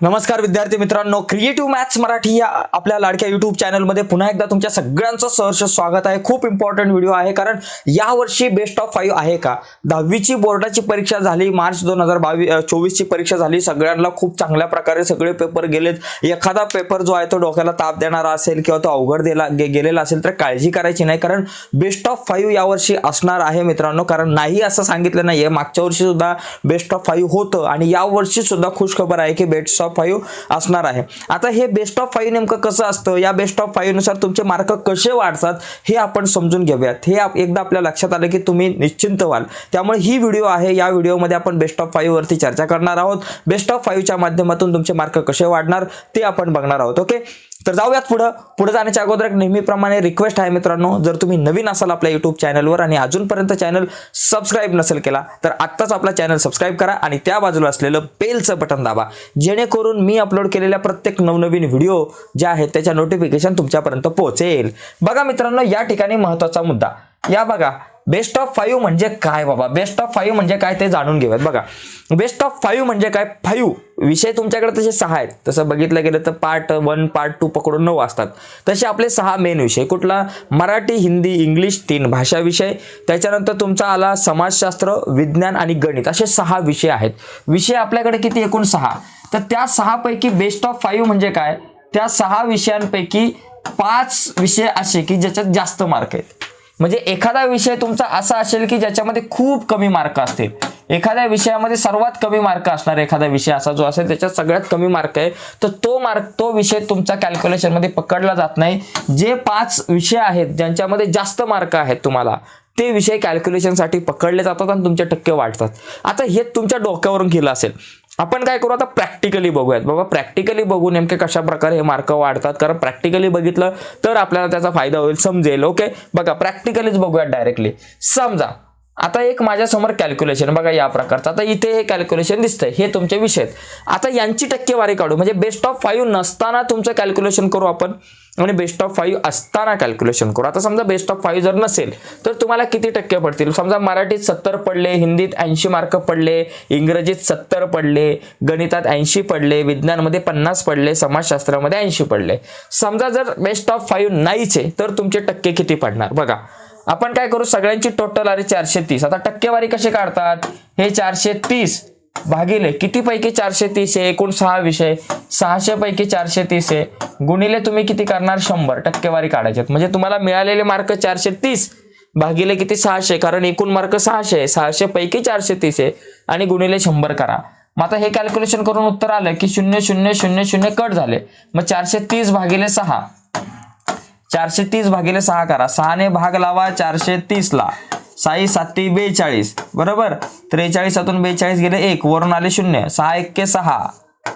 नमस्कार विद्यार्थी मित्रांनो क्रिएटिव्ह मॅथ्स मराठी या आपल्या लाडक्या युट्यूब चॅनलमध्ये पुन्हा एकदा तुमच्या सगळ्यांचं सहर्ष स्वागत आहे. खूप इम्पॉर्टंट व्हिडिओ आहे कारण यावर्षी बेस्ट ऑफ फाईव्ह आहे का? दहावीची बोर्डाची परीक्षा झाली मार्च दोन हजार बावीस चोवीसची परीक्षा झाली सगळ्यांना खूप चांगल्या प्रकारे सगळे पेपर गेलेत. एखादा पेपर जो आहे तो डोक्याला ताप देणारा असेल किंवा तो अवघड दिला गे- गेलेला असेल तर काळजी करायची नाही कारण बेस्ट ऑफ फाईव्ह यावर्षी असणार आहे मित्रांनो कारण नाही असं सांगितलं नाहीये. मागच्या वर्षीसुद्धा बेस्ट ऑफ फाईव्ह होतं आणि यावर्षीसुद्धा वर्षी खुश खबर आहे की बेस्ट ऑफ फाईव्ह असणार आहे. आता हे बेस्ट ऑफ फाईव्ह नेमकं कसं असतं? या बेस्ट ऑफ फाईव्हनुसार तुमचे मार्क कसे वाढतात हे आपण समजून घेऊयात. हे एकदा आपल्या लक्षात आलं की तुम्ही निश्चिंत व्हाल. त्यामुळे ही व्हिडिओ आहे. या व्हिडिओमध्ये आपण बेस्ट ऑफ फाईव्ह वरती चर्चा करणार आहोत. बेस्ट ऑफ फाईव्हच्या माध्यमातून तुमचे मार्क कसे वाढणार ते आपण बघणार आहोत. ओके तर जाऊयात पुढं. पुढे जाण्याच्या अगोदर एक नेहमीप्रमाणे रिक्वेस्ट आहे मित्रांनो. जर तुम्ही नवीन असाल आपल्या युट्यूब चॅनलवर आणि अजूनपर्यंत चॅनल सबस्क्राईब नसेल केला तर आत्ताच आपला चॅनल सबस्क्राईब करा आणि त्या बाजूला असलेलं बेलचं बटन दाबा. जेणेकरून मी अपलोड केलेल्या प्रत्येक नवनवीन व्हिडिओ ज्या आहेत त्याच्या नोटिफिकेशन तुमच्यापर्यंत पोहोचेल. बघा मित्रांनो या ठिकाणी महत्त्वाचा मुद्दा. या बघा बेस्ट ऑफ फाईव्ह म्हणजे काय बाबा? बेस्ट ऑफ फाईव्ह म्हणजे काय ते जाणून घेऊयात बघा. बेस्ट ऑफ फाईव्ह म्हणजे काय? फाईव्ह विषय तुमच्याकडे तसे सहा आहेत. तसं बघितलं गेलं तर पार्ट वन पार्ट टू पकडून नऊ असतात. तसे आपले सहा मेन विषय. कुठला? मराठी हिंदी इंग्लिश तीन भाषा विषय. त्याच्यानंतर तुमचा आला समाजशास्त्र विज्ञान आणि गणित. असे सहा विषय आहेत. विषय आपल्याकडे किती? एकूण सहा. तर त्या सहापैकी बेस्ट ऑफ फाईव्ह म्हणजे काय? त्या सहा विषयांपैकी पाच विषय असे की ज्याच्यात जास्त मार्क आहेत. म्हणजे एखादा विषय तुमचा असा असेल की ज्याच्यामध्ये खूप कमी मार्क असतील. एखाद्या विषयामध्ये सर्वात कमी मार्क असणार एखादा विषय असा जो असेल त्याच्यात सगळ्यात कमी मार्क आहे तर तो मार्क तो विषय तुमचा कॅल्क्युलेशनमध्ये पकडला जात नाही. जे पाच विषय आहेत ज्यांच्यामध्ये जास्त मार्क आहेत तुम्हाला ते विषय कॅल्क्युलेशनसाठी पकडले जातात आणि तुमचे टक्के वाढतात. आता हे तुमच्या डोक्यावरून केलं असेल. आपण काय करू आता प्रॅक्टिकली बघूयात. बाबा प्रॅक्टिकली बघू नेमके कशा प्रकारे हे मार्क वाढतात. कारण प्रॅक्टिकली बघितलं तर आपल्याला त्याचा फायदा होईल समजेल. ओके बघा प्रॅक्टिकलीच बघूयात डायरेक्टली समजा आता एक माझ्यासमोर कॅल्क्युलेशन बघा या प्रकारचं. आता इथे हे कॅल्क्युलेशन दिसतंय. हे तुमचे विषय आहेत. आता यांची टक्केवारी काढू. म्हणजे बेस्ट ऑफ फाईव्ह नसताना तुमचं कॅल्क्युलेशन करू आपण आणि बेस्ट ऑफ फाईव्ह असताना कॅल्क्युलेशन करू. आता समजा बेस्ट ऑफ फाईव्ह जर नसेल तर तुम्हाला किती टक्के पडतील? समजा मराठीत सत्तर पडले हिंदीत ऐंशी मार्क पडले इंग्रजीत सत्तर पडले गणितात ऐंशी पडले विज्ञानमध्ये पन्नास पडले समाजशास्त्रामध्ये ऐंशी पडले. समजा जर बेस्ट ऑफ फाईव्ह नाहीचे तर तुमचे टक्के किती पडणार? बघा. आपण काय करू? सगळ्यांची टोटल आली चारशे तीस. आता टक्केवारी कशी काढतात? हे चारशे तीस भागिले किती पैकी चारशे तीस आहे? एकूण सहा विषय. सहाशे पैकी चारशे तीस आहे. गुणिले तुम्ही किती करणार? शंभर. टक्केवारी काढायचे म्हणजे तुम्हाला मिळालेले मार्क चारशे तीस भागिले किती? सहाशे. कारण एकूण मार्क सहाशे आहे. सहाशे पैकी चारशे तीस आहे. आणि गुणिले शंभर करा. मग आता हे कॅल्क्युलेशन करून उत्तर आलं की शून्य शून्य शून्य शून्य कट झाले. मग चारशे तीस भागिले सहा. चारशे तीस भागिले सहा करा. सहाने भाग लावा चारशे तीसला. साई साती बेचाळीस. बरोबर? त्रेचाळीसातून बेचाळीस गेले एक. वरून आले शून्य. सहा एक्के सहा.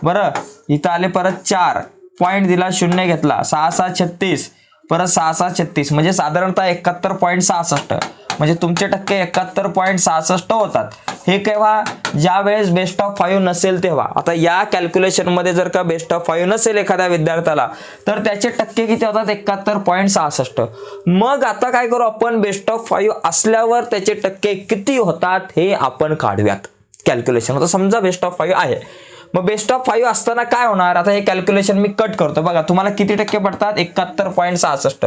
बरं? इथं आले परत चार. पॉईंट दिला शून्य घेतला. सहा सहा छत्तीस. परत सहा सहा छत्तीस. म्हणजे साधारणतः एकाहत्तर पॉईंट सहासष्ट. म्हणजे तुमचे टक्के एकाहत्तर पॉईंट सहासष्ट होतात. हे केव्हा? ज्या वेळेस बेस्ट ऑफ फाईव्ह नसेल तेव्हा. आता या कॅल्क्युलेशनमध्ये जर का बेस्ट ऑफ फाईव्ह नसेल एखाद्या विद्यार्थ्याला तर त्याचे टक्के किती होतात? एकाहत्तर पॉईंट सहासष्ट. मग आता काय करू आपण? बेस्ट ऑफ फाईव्ह असल्यावर त्याचे टक्के किती होतात? हे आपण काढूयात. कॅल्क्युलेशन आता समजा बेस्ट ऑफ फाईव्ह आहे. मग बेस्ट ऑफ फाईव्ह असताना काय होणार? आता हे कॅल्क्युलेशन मी कट करतो. बघा तुम्हाला किती टक्के पडतात? एकाहत्तर पॉईंट सहासष्ट.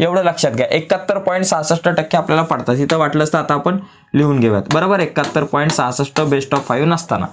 एवढं लक्षात घ्या. एकाहत्तर पॉईंट सहासष्ट टक्के आपल्याला पडतात. इथं वाटलंच तर आता आपण लिहून घेऊयात. बरोबर? एकाहत्तर पॉईंट सहासष्ट बेस्ट ऑफ फाईव्ह नसताना.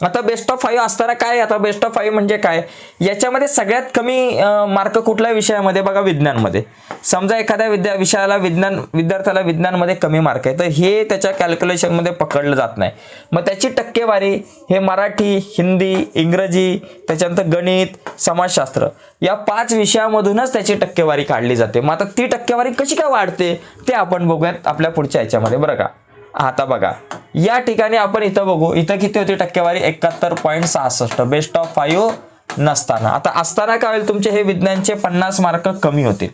आता बेस्ट ऑफ फाईव्ह असताना काय आता बेस्ट ऑफ फाईव्ह म्हणजे काय? याच्यामध्ये सगळ्यात कमी मार्क कुठल्या विषयामध्ये? बघा विज्ञानमध्ये. समजा एखाद्या विद्या विषयाला विज्ञान विद्यार्थ्याला विज्ञानमध्ये कमी मार्क आहे. तर हे त्याच्या कॅल्क्युलेशनमध्ये पकडलं जात नाही. मग त्याची टक्केवारी हे मराठी हिंदी इंग्रजी त्याच्यानंतर गणित समाजशास्त्र या पाच विषयामधूनच त्याची टक्केवारी काढली जाते. मग आता ती टक्केवारी कशी काय वाढते? ते आपण बघूयात आपल्या पुढच्या याच्यामध्ये. बरं का? आता बघा या ठिकाणी आपण इथं बघू इथं किती होती टक्केवारी? एकाहत्तर पॉईंट सहासष्ट. बेस्ट ऑफ फाईव्ह नसताना. आता असताना काय होईल? तुमचे हे विज्ञानचे पन्नास मार्क कमी होतील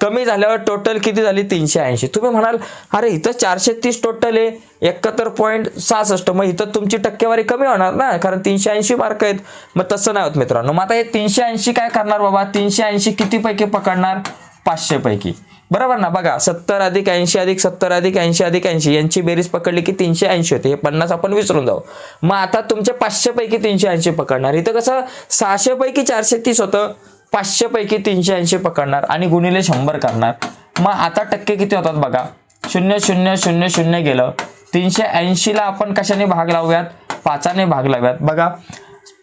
कमी झाल्यावर टोटल किती झाली? तीनशे ऐंशी. तुम्ही म्हणाल अरे इथं चारशे तीस टोटल आहे. एकाहत्तर पॉईंट सहासष्ट. मग इथं तुमची टक्केवारी कमी होणार ना? कारण तीनशे ऐंशी मार्क आहेत. मग तसं नाही होत मित्रांनो. मग आता हे तीनशे ऐंशी काय करणार बाबा? तीनशे ऐंशी किती पैकी पकडणार? पाचशेपैकी. बरोबर ना? बघा सत्तर अधिक ऐंशी अधिक सत्तर अधिक ऐंशी अधिक ऐंशी यांची बेरीज पकडली की तीनशे ऐंशी होते. हे पन्नास आपण विसरून जाऊ. मग आता तुमचे पाचशे पैकी तीनशे ऐंशी पकडणार. इथं कसं? सहाशे पैकी चारशे तीस होतं. पाचशे पैकी तीनशे ऐंशी पकडणार आणि गुणिले शंभर करणार. मग आता टक्के किती होतात बघा? शून्य शून्य शून्य शून्य गेलं. तीनशे ऐंशीला आपण कशाने भाग लावूयात? पाचाने भाग लावूयात. बघा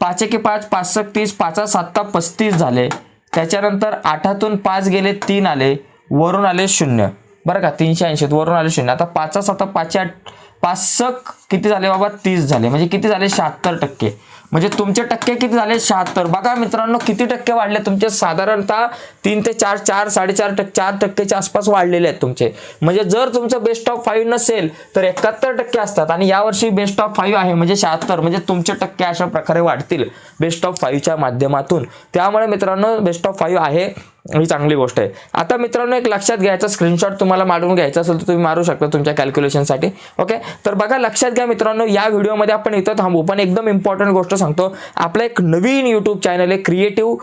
पाच एके पाच पाच सक तीस पाचा सातता पस्तीस झाले. त्याच्यानंतर आठातून पाच गेले तीन आले. वरून आले शून्य. बरं का? तीनशे ऐंशीत वरून आले शून्य. आता पाचा आता पाचशे आठ पाचसक किती झाले बाबा? तीस झाले. म्हणजे किती झाले? शहात्तर टक्के. म्हणजे तुमचे टक्के किती झाले? शहात्तर. बघा मित्रांनो किती टक्के वाढले तुमचे? साधारणतः तीन ते चार चार साडेचार टक्के चार टक्केच्या आसपास वाढलेले आहेत तुमचे. म्हणजे जर तुमचं बेस्ट ऑफ फाईव्ह नसेल तर एकाहत्तर टक्के असतात. आणि यावर्षी बेस्ट ऑफ फाईव्ह आहे म्हणजे शहात्तर. म्हणजे तुमचे टक्के अशा प्रकारे वाढतील बेस्ट ऑफ फाईव्हच्या माध्यमातून. त्यामुळे मित्रांनो बेस्ट ऑफ फाईव्ह आहे. ही चांगली गोष्ट आहे. आता मित्रांनो एक लक्षात घ्यायचा स्क्रीनशॉट तुम्हाला मारून घ्यायचा असेल तर तुम्ही मारू शकता तुमच्या कॅल्क्युलेशनसाठी ओके तर बघा लक्षात घ्या मित्रांनो या व्हिडिओमध्ये आपण इथं थांबू. पण एकदम इम्पॉर्टंट गोष्ट सांगतो आपला एक नवीन यूट्यूब चॅनल आहे क्रिएटिव्ह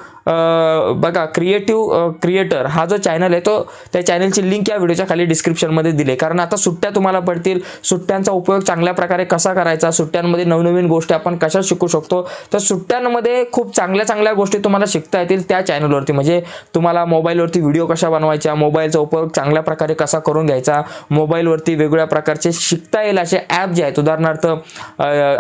बघा क्रिएटिव्ह क्रिएटर हा जो चॅनल आहे तो त्या चॅनलची लिंक या व्हिडिओच्या खाली डिस्क्रिप्शनमध्ये दिली कारण आता सुट्ट्या तुम्हाला पडतील. सुट्ट्यांचा उपयोग चांगल्या प्रकारे कसा करायचा सुट्ट्यांमध्ये नवनवीन गोष्टी आपण कशा शिकू शकतो तर सुट्ट्यांमध्ये खूप चांगल्या चांगल्या गोष्टी तुम्हाला शिकता येतील त्या चॅनलवरती म्हणजे तुम्हाला मोबाईलवरती व्हिडिओ कशा बनवायच्या मोबाईलचा उपयोग चांगल्या प्रकारे कसा करून घ्यायचा मोबाईलवरती वेगवेगळ्या प्रकारचे शिकता येईल असे ॲप जे आहेत उदाहरणार्थ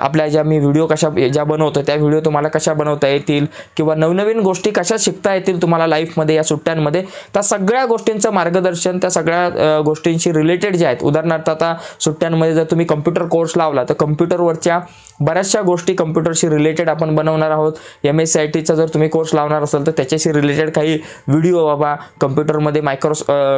आपल्या ज्या मी व्हिडिओ कशा ज्या बनवतो त्या व्हिडिओ तुम्हाला कशा बनवता येतील किंवा नवनवीन गोष्टी कशा शिकता येतील तुम्हाला लाईफमध्ये या सुट्ट्यांमध्ये त्या सगळ्या गोष्टींचं मार्गदर्शन त्या सगळ्या गोष्टींशी रिलेटेड जे आहेत उदाहरणार्थ आता सुट्ट्यांमध्ये जर तुम्ही कम्प्युटर कोर्स लावला तर कम्प्युटरवरच्या बऱ्याचशा गोष्टी कम्प्युटरशी रिलेटेड आपण बनवणार आहोत. एम एस सी आय टीचा जर तुम्ही कोर्स लावणार असाल तर त्याच्याशी रिलेटेड काही व्हिडिओ बाबा कम्प्युटरमध्ये मायक्रो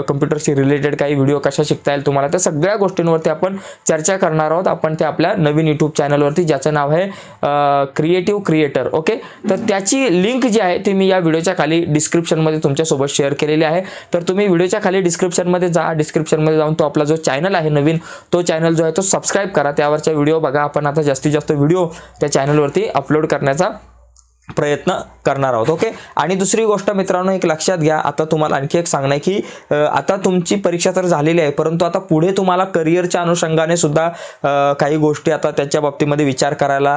कम्प्युटरशी रिलेटेड काही व्हिडिओ कशा शिकता येईल तुम्हाला त्या सगळ्या गोष्टींवरती आपण चर्चा करणार आहोत. आपण ते आपल्या नवीन यूट्यूब चॅनलवरती ज्याचं नाव आहे क्रिएटिव्ह क्रिएटर ओके तर त्याची लिंक जी आहे ती मी या व्हिडिओच्या खाली डिस्क्रिप्शनमध्ये तुमच्यासोबत शेअर केलेली आहे. तर तुम्ही व्हिडिओच्या खाली डिस्क्रिप्शनमध्ये जा डिस्क्रिप्शनमध्ये जाऊन तो आपला जो चॅनल आहे नवीन तो चॅनल जो आहे तो सबस्क्राईब करा. त्यावरचा व्हिडिओ बघा. आपण आता जास्तीत जास्त व्हिडिओ त्या चॅनलवरती अपलोड करण्याचा प्रयत्न करणार आहोत ओके? आणि दुसरी गोष्ट मित्रांनो एक लक्षात घ्या आता तुम्हाला आणखी एक सांगणं आहे की आता तुमची परीक्षा तर झालेली आहे परंतु आता पुढे तुम्हाला करिअरच्या अनुषंगाने सुद्धा काही गोष्टी आता त्याच्या बाबतीमध्ये विचार करायला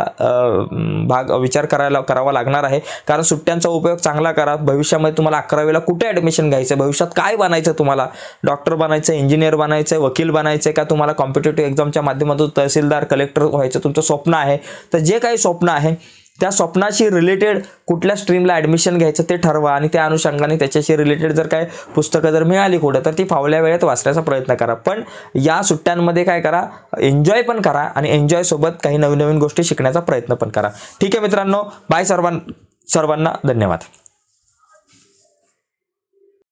भाग विचार करायला करावा लागणार आहे. कारण सुट्ट्यांचा उपयोग चांगला करा भविष्यामध्ये तुम्हाला अकरावीला कुठे ॲडमिशन घ्यायचं भविष्यात काय बनायचं तुम्हाला? डॉक्टर बनायचं इंजिनियर बनायचं वकील बनायचं का तुम्हाला कॉम्पिटेटिव्ह एक्झामच्या माध्यमातून तहसीलदार कलेक्टर व्हायचं तुमचं स्वप्न आहे? तर जे काही स्वप्न आहे त्या स्वप्नाशी रिलेटेड कुठल्या स्ट्रीमला ॲडमिशन घ्यायचं ते ठरवा आणि त्या अनुषंगाने त्याच्याशी रिलेटेड जर काय पुस्तकं जर मिळाली कुठं तर ती फावल्या वेळेत वाचण्याचा प्रयत्न करा. पण या सुट्ट्यांमध्ये काय करा एन्जॉय पण करा आणि एन्जॉयसोबत काही नवीन नवीन गोष्टी शिकण्याचा प्रयत्न पण करा. ठीक आहे मित्रांनो बाय सर्वां सर्वांना धन्यवाद.